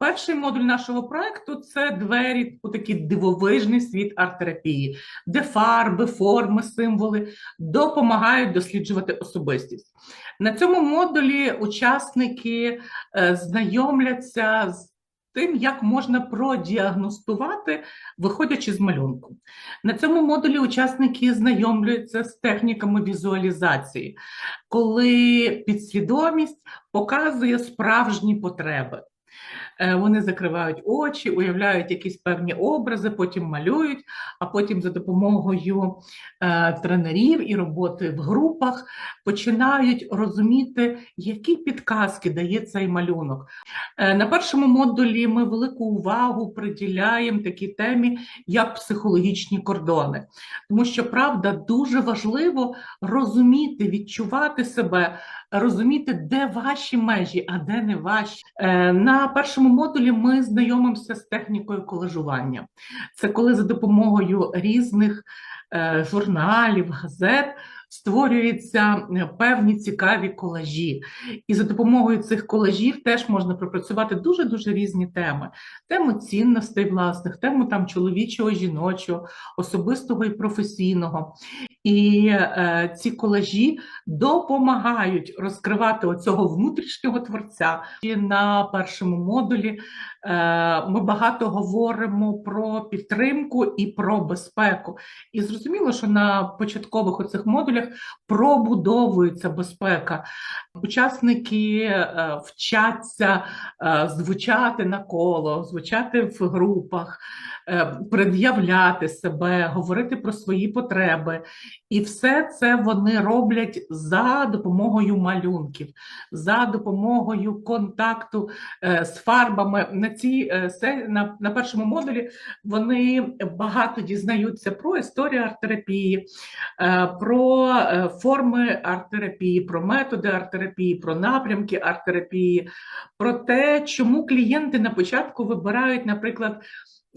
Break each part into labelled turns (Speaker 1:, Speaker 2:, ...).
Speaker 1: Перший модуль нашого проекту це двері у такий дивовижний світ арт-терапії, де фарби, форми, символи допомагають досліджувати особистість. На цьому модулі учасники е, знайомляться з тим, як можна продіагностувати, виходячи з малюнку. На цьому модулі учасники знайомлюються з техніками візуалізації, коли підсвідомість показує справжні потреби. Е, Вони закривають очі, уявляють якісь певні образи, потім малюють, а потім за допомогою е, тренерів і роботи в групах починають розуміти, які підказки дає цей малюнок. Е, На першому модулі ми велику увагу приділяємо такій темі, як психологічні кордони, тому що правда дуже важливо розуміти, відчувати себе, розуміти, де ваші межі, а де не ваші. Е, Першому модулі ми знайомимося з технікою колажування. Це коли за допомогою різних е, журналів, газет створюються е, певні цікаві колажі. І за допомогою цих колажів теж можна пропрацювати дуже-дуже різні теми: тему цінностей власних, тему там чоловічого, жіночого, особистого і професійного. І е, ці колажі допомагають розкривати оцього внутрішнього творця. І на першому модулі е, ми багато говоримо про підтримку і про безпеку. І зрозуміло, що на початкових оцих модулях пробудовується безпека. Учасники е, вчаться е, звучати на коло, звучати в групах, пред'являти себе, говорити про свої потреби. І все це вони роблять за допомогою малюнків, за допомогою контакту е, з фарбами. На цій е, на, на першому модулі вони багато дізнаються про історію арт-терапії, е, про е, форми арт-терапії, про методи арт-терапії, про напрямки арт-терапії, про те, чому клієнти на початку вибирають, наприклад.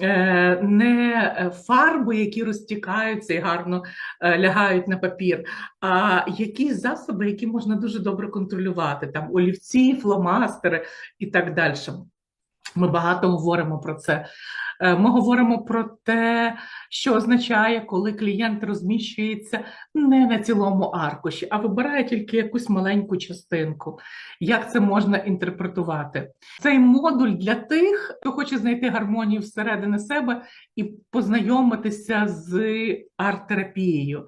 Speaker 1: Е, Не е, фарби, які розтікаються і гарно е, лягають на папір, а якісь засоби, які можна дуже добре контролювати, там олівці, фломастери і так далі. Ми багато говоримо про це. Е, Ми говоримо про те, що означає, коли клієнт розміщується не на цілому аркуші, а вибирає тільки якусь маленьку частинку. Як це можна інтерпретувати? Цей модуль для тих, хто хоче знайти гармонію всередині себе і познайомитися з арт-терапією.